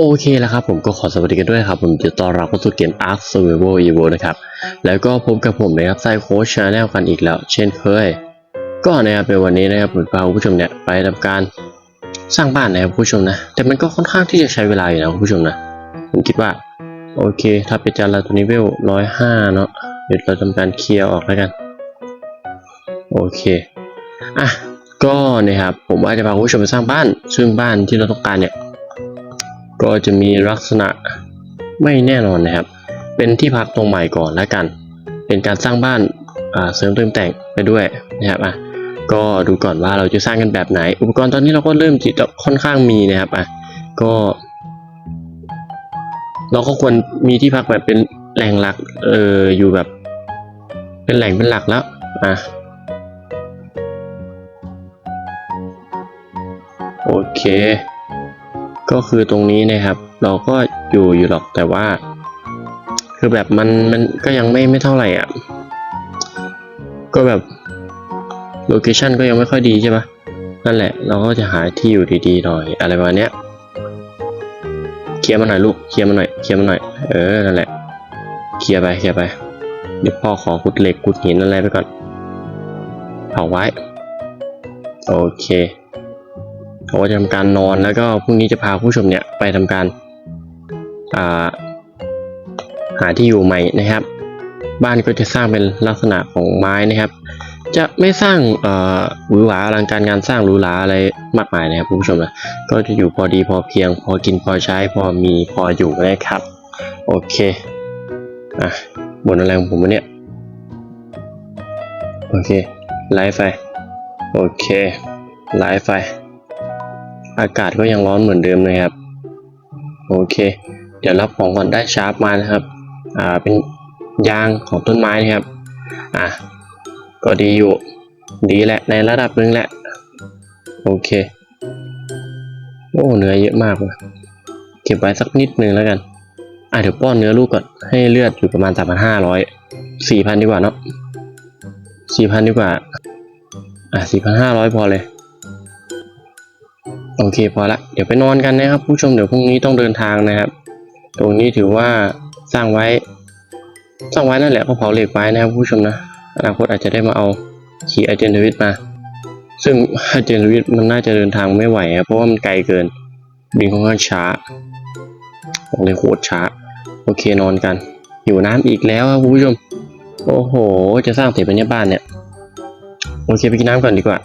โอเคแล้วครับผมก็ขอสวัสดีกันด้วยครับผมจะต้อนรับเข้าสู่เกม Ark Survival Evo นะครับแล้วก็พบกับผมนะครับไซโคชาแนลกันอีกแล้ว เช่นเคย ก็นะครับในวันนี้นะครับผมพาคุณผู้ชมเนี่ยไปทำการสร้างบ้านนะครับคุณผู้ชมนะ แต่มันก็ค่อนข้างที่จะใช้เวลาอยู่นะคุณผู้ชมนะผมคิดว่าโอเค ถ้าเป็นจานละตัวนี้เวลร้อยห้าเนาะเดี๋ยวเราทำการเคลียร์ออกแล้วกัน โอเคอะก็นะครับผมว่าจะพาคุณผู้ชมไปสร้างบ้าน ซึ่งบ้านที่เราต้องการเนี่ย ก็จะมีลักษณะไม่แน่นอนนะครับ เป็นที่พักตรงใหม่ก่อนแล้วกัน เป็นการสร้างบ้านเสริมเติมแต่งไปด้วยนะครับอะก็ดูก่อนว่าเราจะสร้างกันแบบไหน อุปกรณ์ตอนนี้เราก็เริ่มจิตค่อนข้างมีนะครับอะก็ เราก็ควรมีที่พักแบบเป็นแหล่งหลักเอออยู่แบบ เป็นแหล่งเป็นหลักแล้วอะโอเค ก็คือตรงนี้นะครับ เราก็อยู่อยู่หรอกแต่ว่า คือแบบมันมันก็ยังไม่ไม่เท่าไหร่อะ ก็แบบโลเคชันก็ยังไม่ค่อยดีใช่ปะนั่นแหละ เราก็จะหาที่อยู่ดีๆหน่อย อะไรประมาณเนี้ยเคลียร์มาหน่อยลูกเคลียร์มาหน่อยเคลียร์มาหน่อยเออนั่นแหละเคลียร์ไปเคลียร์ไป เดี๋ยวพ่อขอขุดเหล็กขุดหินอะไรไปก่อนเผาไว้ โอเค เขาก็จะทำการนอนแล้วก็พรุ่งนี้จะพาผู้ชมเนี่ยไปทำการาหาที่อยู่ใหม่นะครับ บ้านก็จะสร้างเป็นลักษณะของไม้นะครับ จะไม่สร้างเอ่อหวือหวาอลังการงานสร้างหรูหราอะไรมากมายนะครับคุณผู้ชมนะก็จะอยู่พอดีพอเพียง พอกินพอใช้พอมีพออยู่นะครับ โอเคอะบนอะไรของผมวะเนี่ยโอเคไลฟ์ไฟโอเคไลฟ์ไฟ อากาศก็ยังร้อนเหมือนเดิมนะครับ โอเค เดี๋ยวรับของก่อนได้ชาร์ปมานะครับ อ่า เป็นยางของต้นไม้นะครับ อะ ก็ดีอยู่ ดีแหละ ในระดับนึงแหละ โอเค โอ้ เนื้อเยอะมากเลยเก็บไว้สักนิดนึงแล้วกัน อะ เดี๋ยวป้อนเนื้อลูกก่อน ให้เลือดอยู่ประมาณสามพันห้าร้อยสี่พันดีกว่าเนาะสี่พันดีกว่า อะสี่พันห้าร้อยพอเลย โอเคพอละเดี๋ยวไปนอนกันนะครับ ผู้ชมเดี๋ยวพรุ่งนี้ต้องเดินทางนะครับ ตรงนี้ถือว่าสร้างไว้ สร้างไว้นั่นแหละก็เผาเหล็กไว้นะครับผู้ชมนะอนาคตอาจจะได้มาเอาขี่อาเจนทวิตมา ซึ่งอาเจนทวิตมันน่าจะเดินทางไม่ไหวครับเพราะว่ามันไกลเกิน บินค่อนข้างช้าบอกเลยโคตรช้า โอเคนอนกันหิวน้ำอีกแล้วครับผู้ชม โอ้โห จะสร้างเสร็จเป็นยังบ้านเนี่ย โอเคไปกินน้ำก่อนดีกว่า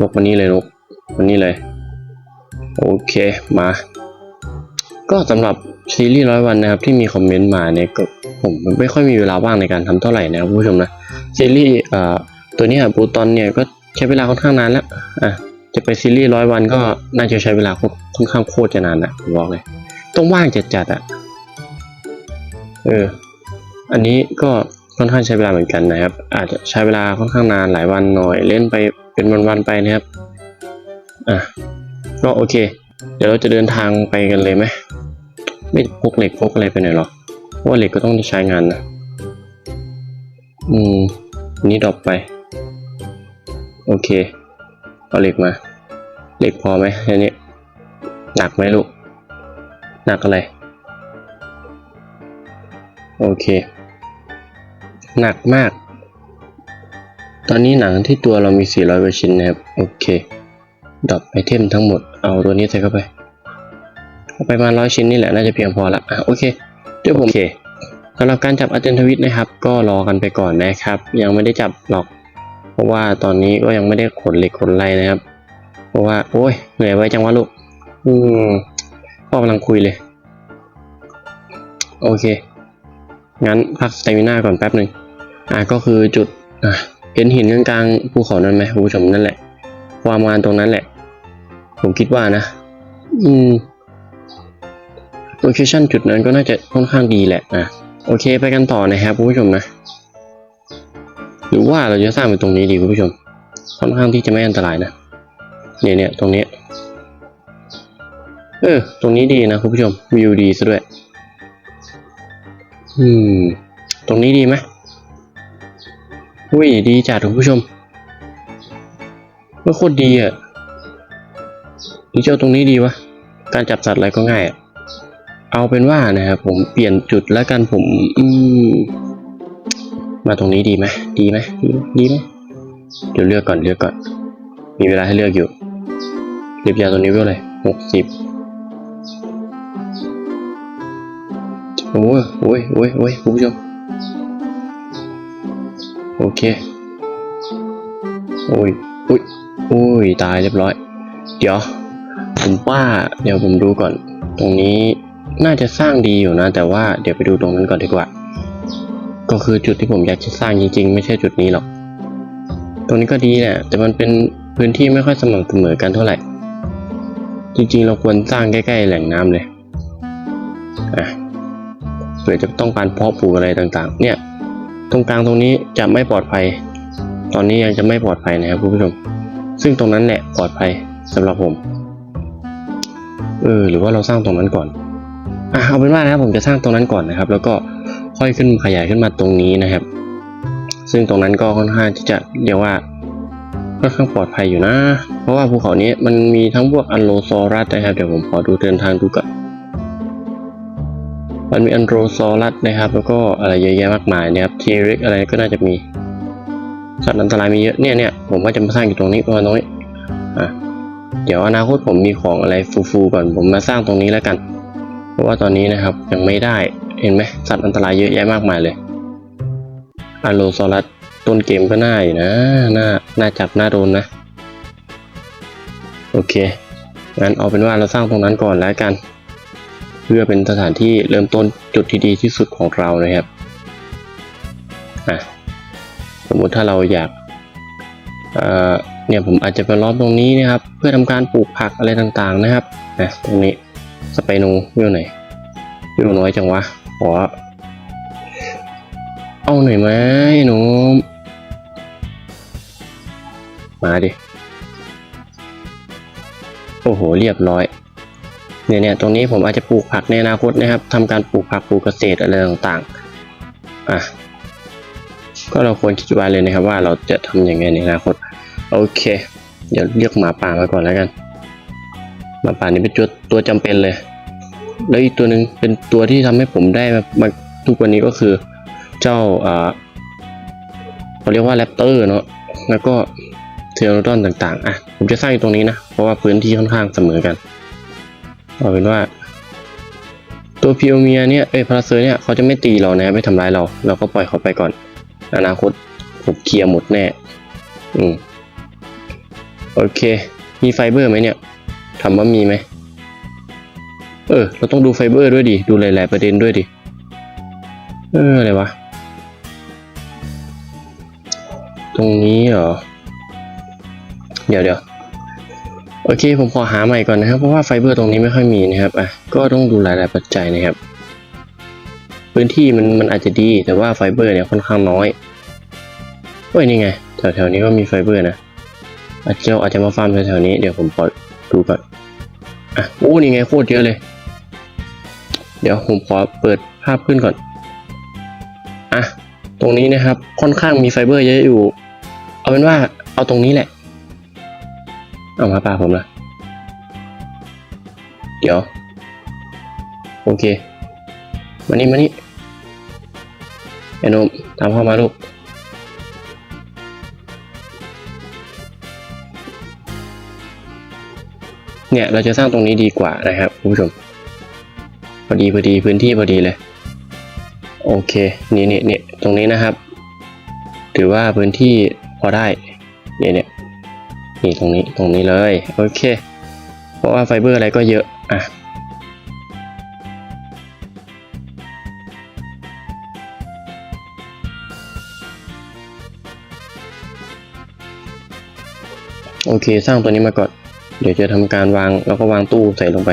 นกวันนี้เลยนก วันนี้เลย โอเคมา ก็สำหรับซีรีส์ร้อยวันนะครับที่มีคอมเมนต์มาเนี่ยก็ผมไม่ค่อยมีเวลาว่างในการทำเท่าไหร่นะครับผู้ชมนะซีรีส์เอ่อตัวนี้บูตอนเนี่ยก็ใช้เวลาค่อนข้างนานแล้วอะจะไปซีรีส์ร้อยวันก็น่าจะใช้เวลาค่อนข้างโคตรจะนานนะผมบอกเลย ต้องว่างจัดๆอะเอออันนี้ก็ค่อนข้างใช้เวลาเหมือนกันนะครับ อาจจะใช้เวลาค่อนข้างนานหลายวันหน่อยเล่นไปเป็นวันๆไปนะครับ อะก็โอเค เดี๋ยวเราจะเดินทางไปกันเลยไหมไม่พกเหล็กพกอะไรไปไหนหรอกเพราะว่าเหล็กก็ต้องใช้งานนะอืมนี้ดรอปไป โอเค เอาเหล็กมา เหล็กพอไหมอันนี้หนักไหมลูก หนักอะไร โอเค หนักมาก ตอนนี้หนังที่ตัวเรามี 400กว่าชิ้นนะครับ โอเค ดรอปไอเทมทั้งหมดเอาตัวนี้ใส่เข้าไปเอาไปประมาณร้อยชิ้นนี่แหละน่าจะเพียงพอละอะโอเคเดี๋ยวผมโอเคสำหรับการจับอาเจนทวิตนะครับ ก็รอกันไปก่อนนะครับ ยังไม่ได้จับหรอก เพราะว่าตอนนี้ก็ยังไม่ได้ขนเหล็กขนไรนะครับ เพราะว่าโอ้ยเหนื่อยไว้จังวะลูก อืมพ่อกำลังคุยเลย โอเค งั้นพักสเตมิน่าก่อนแป๊บหนึ่งอะก็คือจุดอะเห็นหินกลางๆภูเขานั่นไหมคุณผู้ชมนั่นแหละ ความงานตรงนั้นแหละ ผมคิดว่านะ อืมโลเคชั่นจุดนั้นก็น่าจะค่อนข้างดีแหละนะโอเคไปกันต่อนะครับคุณผู้ชมนะ หรือว่าเราจะสร้างเป็นตรงนี้ดีคุณผู้ชม ค่อนข้างที่จะไม่อันตรายนะเนี่ยเนี่ยตรงเนี้ยเออตรงนี้ดีนะคุณผู้ชมวิวดีซะด้วยอืม ตรงนี้ดีไหมอุ้ยดีจัดคุณผู้ชมก็โคตรดีอะ หรือจะเอาตรงนี้ดีวะ การจับสัตว์อะไรก็ง่ายอะเอาเป็นว่านะครับผมเปลี่ยนจุดแล้วกันผม อืม มาตรงนี้ดีไหมดีไหมดีดีไหมเดี๋ยวเลือกก่อนเลือกก่อน มีเวลาให้เลือกอยู่เรียบยาตัวนี้เท่าไหร่หกสิบโอ้ยโอ้ยโอ้ยโอ้ยคุณผู้ชมโอเค โอ้ยโอ้ยโอ้ย ตายเรียบร้อย เดี๋ยว ผมว่าเดี๋ยวผมดูก่อน ตรงนี้น่าจะสร้างดีอยู่นะ แต่ว่าเดี๋ยวไปดูตรงนั้นก่อนดีกว่า ก็คือจุดที่ผมอยากจะสร้างจริงๆ ไม่ใช่จุดนี้หรอก ตรงนี้ก็ดีแหละแต่มันเป็นพื้นที่ไม่ค่อยสม่ำเสมอกันเท่าไหร่ จริงๆ เราควรสร้างใกล้ๆแหล่งน้ำเลยอะเผื่อจะต้องการเพาะปลูกอะไรต่างๆ เนี่ย ตรงกลางตรงนี้จะไม่ปลอดภัย ตอนนี้ยังจะไม่ปลอดภัยนะครับคุณผู้ชม ซึ่งตรงนั้นแหละปลอดภัยสำหรับผม เออหรือว่าเราสร้างตรงนั้นก่อนอะเอาเป็นว่านะครับผมจะสร้างตรงนั้นก่อนนะครับ แล้วก็ค่อยขึ้นขยายขึ้นมาตรงนี้นะครับ ซึ่งตรงนั้นก็ค่อนข้างที่จะเรียกว่าค่อนข้างปลอดภัยอยู่นะ เพราะว่าภูเขานี้มันมีทั้งพวกอันโลซอรัสนะครับเดี๋ยวผมขอดูเดินทางดูก่อนมันมีอันโรซอรัสนะครับ แล้วก็อะไรเยอะแยะมากมายนะครับทีเร็กอะไรก็น่าจะมีสัตว์อันตรายมีเยอะเนี่ยเนี่ยผมว่าจะมาสร้างอยู่ตรงนี้ประมาณตรงนี้อะ เดี๋ยวอนาคตผมมีของอะไรฟูๆก่อนผมมาสร้างตรงนี้แล้วกัน เพราะว่าตอนนี้นะครับยังไม่ได้เห็นไหมสัตว์อันตรายเยอะแยะมากมายเลยอโลซอรัสต้นเกมก็น่าอยู่นะน่าน่าจับน่าโดนนะ โอเคงั้นเอาเป็นว่าเราสร้างตรงนั้นก่อนแล้วกัน เพื่อเป็นสถานที่เริ่มต้นจุดที่ดีที่สุดของเรานะครับอะสมมุติถ้าเราอยาก เนี่ยผมอาจจะไปล้อมตรงนี้นะครับ เพื่อทำการปลูกผักอะไรต่างๆนะครับนะตรงนี้สไปโนวิวไหนวิวน้อยจังวะขอเอาหน่อยไหมหนูมาดิโอ้โหเรียบร้อยเนี่ยเนี่ยตรงนี้ผมอาจจะปลูกผักในอนาคตนะครับทำการปลูกผักปลูกเกษตรอะไรต่างๆอะ ก็เราควรคิดไว้เลยนะครับว่าเราจะทำยังไงในอนาคต โอเค เดี๋ยวเรียกหมาป่ามาก่อนแล้วกัน หมาป่านี่เป็นตัวตัวจำเป็นเลย แล้วอีกตัวหนึ่งเป็นตัวที่ทำให้ผมได้มาทุกวันนี้ก็คือเจ้าอ่าเขาเรียกว่าแรปเตอร์เนาะแล้วก็เทอร์โนดอนต่างๆ อะ ผมจะสร้างอยู่ตรงนี้นะ เพราะว่าพื้นที่ค่อนข้างเสมอกันเอาเป็นว่า ตัวพิโอเมียเนี่ย เอ้ยพาราเซอร์เนี่ย เขาจะไม่ตีเรานะไม่ทำร้ายเรา เราก็ปล่อยเขาไปก่อน อนาคตผมเคลียร์หมดแน่ อืม โอเค มีไฟเบอร์ไหมเนี่ยถามว่ามีไหม เออ เราต้องดูไฟเบอร์ด้วยดิ ดูหลาย ๆ ประเด็นด้วยดิ เออ อะไรวะ ตรงนี้เหรอ เดี๋ยวเดี๋ยวโอเค ผมขอหาใหม่ก่อนนะครับ เพราะว่าไฟเบอร์ตรงนี้ไม่ค่อยมีนะครับ อะ ก็ต้องดูหลาย ๆ ปัจจัยนะครับ พื้นที่มันมันอาจจะดี แต่ว่าไฟเบอร์เนี่ยค่อนข้างน้อย เฮ้ยนี่ไงแถวๆนี้ก็มีไฟเบอร์นะอาจจะอาจจะมาฟาร์มแถวๆนี้เดี๋ยวผมขอดูก่อนอะโอ้นี่ไงโคตรเยอะเลย เดี๋ยวผมขอเปิดภาพขึ้นก่อนอะตรงนี้นะครับค่อนข้างมีไฟเบอร์เยอะอยู่ เอาเป็นว่าเอาตรงนี้แหละ เอามาป่าผมละเดี๋ยว โอเค มานี่มานี่ไอ้นมตามเข้ามาลูก เนี่ยเราจะสร้างตรงนี้ดีกว่านะครับคุณผู้ชมพอดีพอดีพื้นที่พอดีเลย โอเคนี่นี่นี่ตรงนี้นะครับ ถือว่าพื้นที่พอได้เนี่ยเนี่ยนี่ตรงนี้ตรงนี้เลยโอเค เพราะว่าไฟเบอร์อะไรก็เยอะอะโอเค สร้างตัวนี้มาก่อน เดี๋ยวจะทำการวางแล้วก็วางตู้ใส่ลงไป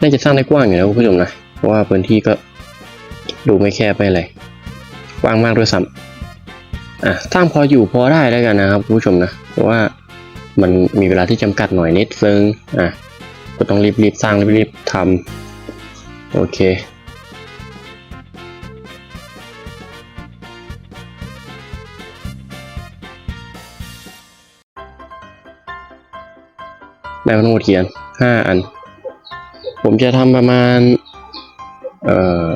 น่าจะสร้างได้กว้างอยู่นะคุณผู้ชมนะ เพราะว่าพื้นที่ก็ดูไม่แคบไม่อะไรกว้างมากด้วยซ้ำอะสร้างพออยู่พอได้แล้วกันนะครับคุณผู้ชมนะ เพราะว่ามันมีเวลาที่จำกัดหน่อยนิดนึงอะก็ต้องรีบๆสร้างรีบๆทำโอเค ได้มาทั้งหมดกี่อันห้าอัน ผมจะทำประมาณ เอ่อ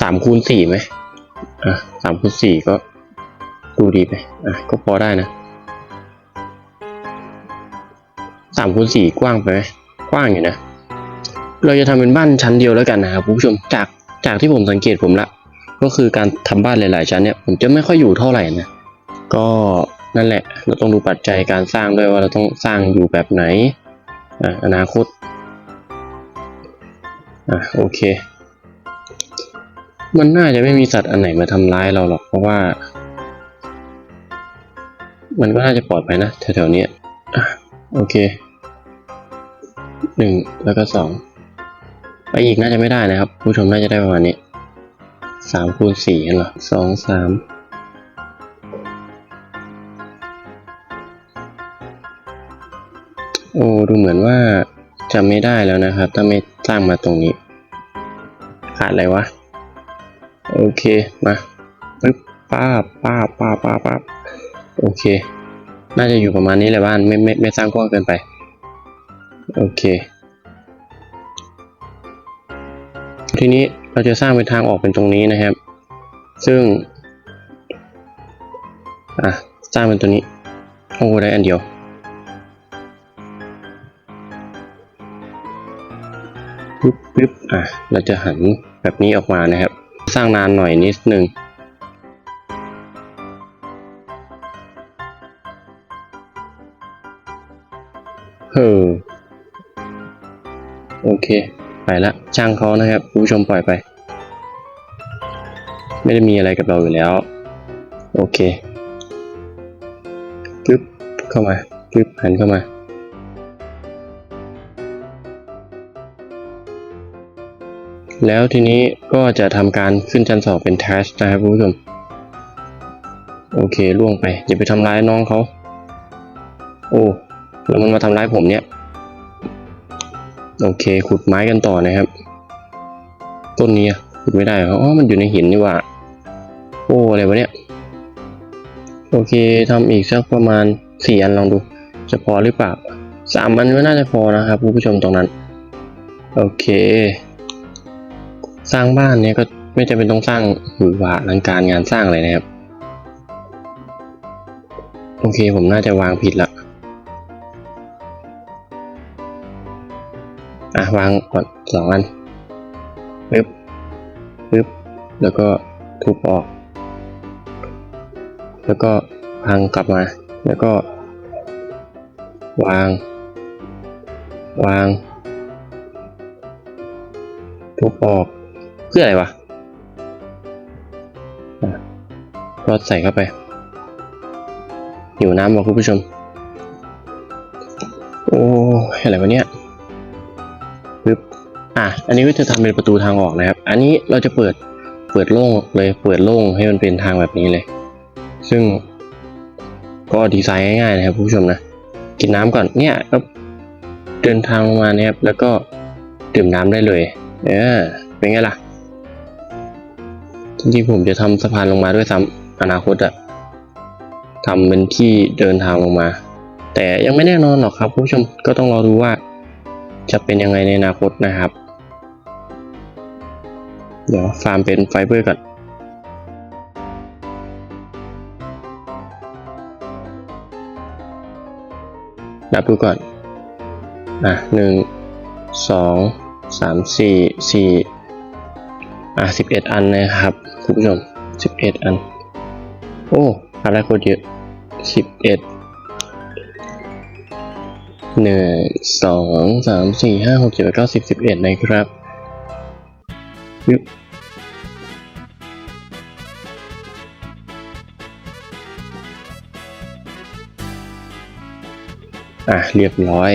สามคูณสี่ไหมอะสามคูณสี่ก็ดูดีไป อะ ก็พอได้นะสามคูณสี่กว้างไปไหมกว้างอยู่นะ เราจะทำเป็นบ้านชั้นเดียวแล้วกันนะครับผู้ชม จากจากที่ผมสังเกตผมละ ก็คือการทำบ้านหลาย ๆ ชั้นเนี่ย ผมจะไม่ค่อยอยู่เท่าไหร่นะ ก็ นั่นแหละ เราต้องดูปัจจัยการสร้างด้วยว่าเราต้องสร้างอยู่แบบไหนอะอนาคตอะโอเค มันน่าจะไม่มีสัตว์อันไหนมาทำร้ายเราหรอกเพราะว่า มันก็น่าจะปลอดภัยนะแถวๆนี้อะโอเคหนึ่งแล้วก็สองไปอีกน่าจะไม่ได้นะครับ ผู้ชมน่าจะได้ประมาณนี้สามคูณสี่เหรอสองสาม โอ้ดูเหมือนว่าจะไม่ได้แล้วนะครับ ถ้าไม่สร้างมาตรงนี้ ขาดอะไรวะ โอเคมาปึ๊บป้าป้าป้าป้าป้าโอเค น่าจะอยู่ประมาณนี้แหละบ้านไม่ไม่ไม่สร้างกว้างเกินไป โอเค ทีนี้เราจะสร้างเป็นทางออกเป็นตรงนี้นะครับ ซึ่ง อะ สร้างเป็นตัวนี้โอ้ได้อันเดียว ปึ๊บปึ๊บอะเราจะหันแบบนี้ออกมานะครับ สร้างนานหน่อยนิดนึงเออโอเค ไปละช่างเขานะครับผู้ชมปล่อยไป ไม่ได้มีอะไรกับเราอยู่แล้ว โอเคปึ๊บเข้ามาปึ๊บหันเข้ามา แล้วทีนี้ก็จะทำการขึ้นชั้นสองเป็น task นะครับคุณผู้ชม โอเคล่วงไป อย่าไปทำร้ายน้องเขา โอ้ แล้วมันมาทำร้ายผมเนี่ย โอเค ขุดไม้กันต่อนะครับ ต้นนี้ขุดไม่ได้เหรออ๋อมันอยู่ในหินนี่ว่า โอ้อะไรวะเนี่ย โอเคทำอีกสักประมาณสี่อันลองดู จะพอหรือเปล่าสามอันก็น่าจะพอนะครับคุณผู้ชมตรงนั้น โอเค สร้างบ้านเนี่ยก็ไม่จำเป็นต้องสร้างหรือว่าลังการงานสร้างเลยนะครับ โอเคผมน่าจะวางผิดละอะวางก่อนสองอันปึ๊บปึ๊บแล้วก็ทุบออก แล้วก็พังกลับมา แล้วก็ วาง วาง ทุบออกื่ออะไรวะอะก็ใส่เข้าไป อยู่น้ำบอกคุณผู้ชม โอ้อะไรวะเนี่ยปึ๊บอะ อันนี้ก็จะทำเป็นประตูทางออกนะครับ อันนี้เราจะเปิด เปิดโล่งเลย เปิดโล่งให้มันเป็นทางแบบนี้เลย ซึ่งก็ดีไซน์ง่ายๆนะครับผู้ชมนะ กินน้ำก่อนเนี่ยก็เดินทางลงมาเนี่ยครับ แล้วก็ดื่มน้ำได้เลย เออเป็นไงล่ะ จริงๆผมจะทำสะพานลงมาด้วยซ้ำอนาคตอะทำเป็นที่เดินทางลงมา แต่ยังไม่แน่นอนหรอกครับผู้ชมก็ต้องรอดูว่า จะเป็นยังไงในอนาคตนะครับ เดี๋ยวฟาร์มเป็นไฟเบอร์ก่อนนับดูก่อน อะหนึ่งสองสามสี่สี่ อะสิบเอ็ดอันนะครับคุณผู้ชมสิบเอ็ดอัน โอ้อะไรโคตรเยอะสิบเอ็ดหนึ่งสองสามสี่ห้าหกเจ็ดแปดเก้าสิบสิบเอ็ดนะครับยึอะ เรียบร้อย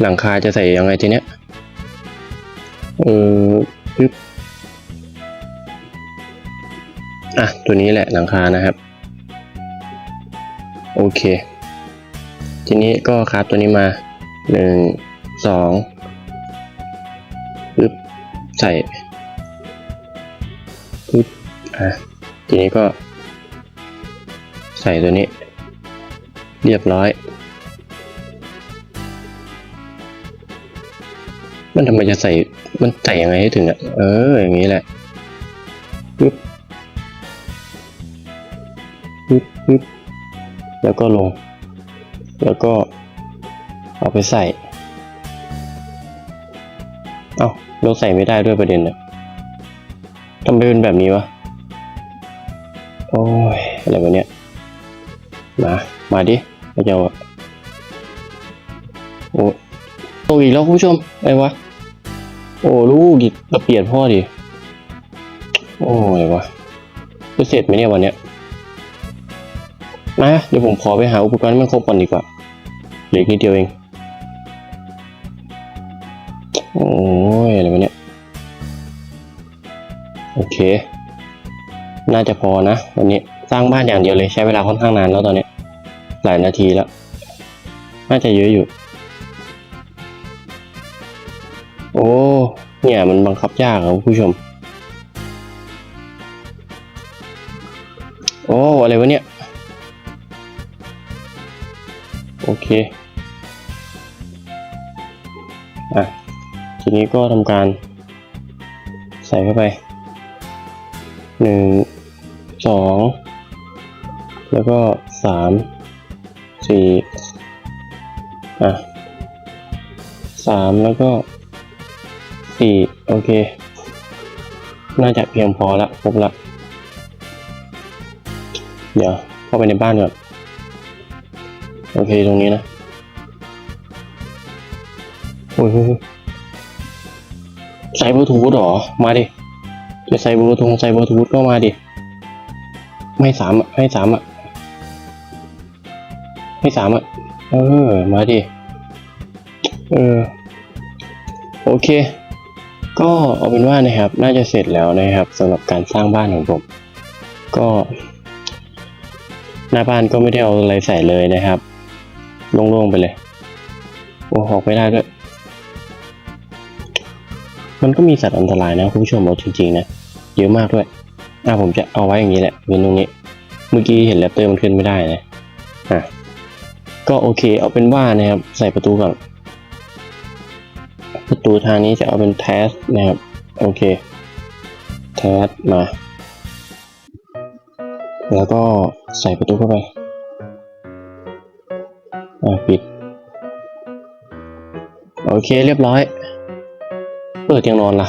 หลังคาจะใส่ยังไงทีเนี้ยเออปึ๊บ อะตัวนี้แหละหลังคานะครับ โอเค ทีนี้ก็คราฟตัวนี้มาหนึ่งสองปึ๊บใส่ปึ๊บอะทีนี้ก็ใส่ตัวนี้ เรียบร้อย มันทำไมจะใส่มันใส่ยังไงให้ถึงอะเอออย่างนี้แหละปึ๊บ ปึ๊บปึ๊บแล้วก็ลง แล้วก็เอาไปใส่ เอ้าเราใส่ไม่ได้ด้วยประเด็นเนี่ยทำไมเป็นแบบนี้วะ โอ้ย อะไรวะเนี่ยมา มาดิพระเจ้าอะโอ้ตกอีกแล้วคุณผู้ชมอะไรวะ โอ้ลูกดิกเปลี่ยนพ่อดิ โอ้อะไรวะจะเสร็จไหมเนี่ยวันเนี้ย มาเดี๋ยวผมขอไปหาอุปกรณ์ให้มันครบก่อนดีกว่าเหลืออีกนิดเดียวเอง โอ้ยอะไรวะเนี่ย โอเค น่าจะพอนะวันนี้สร้างบ้านอย่างเดียวเลยใช้เวลาค่อนข้างนานแล้วตอนนี้ หลายนาทีแล้ว น่าจะเยอะอยู่ โอ้เนี่ยมันบังคับยากครับคุณผู้ชม โอ้อะไรวะเนี่ย โอเคอะทีนี้ก็ทำการใส่เข้าไปหนึ่งสองแล้วก็สามสี่อะสามแล้วก็สี่โอเค น่าจะเพียงพอละครบละ เดี๋ยวเข้าไปในบ้านก่อน โอเคตรงนี้นะโอ้ยใส่บลูทูธเหรอ มาดิจะใส่บลูทูธใส่บลูทูธก็มาดิ ไม่สามอะให้สามอะให้สามอะ เออ มาดิ เออ โอเค ก็เอาเป็นว่านะครับ น่าจะเสร็จแล้วนะครับสำหรับการสร้างบ้านของผม ก็ หน้าบ้านก็ไม่ได้เอาอะไรใส่เลยนะครับ โล่งๆไปเลย โอ้ออกไม่ได้ด้วย มันก็มีสัตว์อันตรายนะคุณผู้ชมเอาจริงๆนะ เยอะมากด้วยอะผมจะเอาไว้อย่างนี้แหละเป็นตรงนี้ เมื่อกี้เห็นแรปเตอร์มันขึ้นไม่ได้นะ อะ ก็โอเคเอาเป็นว่านะครับ ใส่ประตูก่อน ประตูทางนี้จะเอาเป็นแทสนะครับ โอเค แทสมา แล้วก็ใส่ประตูเข้าไป ปิด โอเคเรียบร้อย เปิดเตียงนอนล่ะ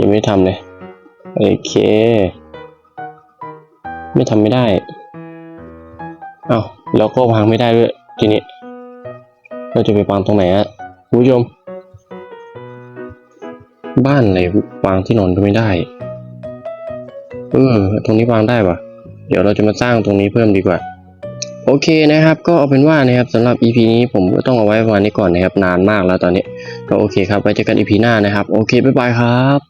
ยังไม่ทำเลย โอเค ไม่ทำไม่ได้ เอ้าแล้วก็วางไม่ได้ด้วย ทีนี้ เราจะไปวางตรงไหนอะคุณผู้ชม บ้านไหนวางที่นอนก็ไม่ได้ เออ ตรงนี้วางได้ปะเดี๋ยวเราจะมาสร้างตรงนี้เพิ่มดีกว่า โอเคนะครับ ก็เอาเป็นว่านะครับสำหรับ EP นี้ผมก็ต้องเอาไว้ประมาณนี้ก่อนนะครับนานมากแล้วตอนนี้ก็โอเคครับไว้เจอกัน EP หน้านะครับ โอเคบ๊ายบายครับ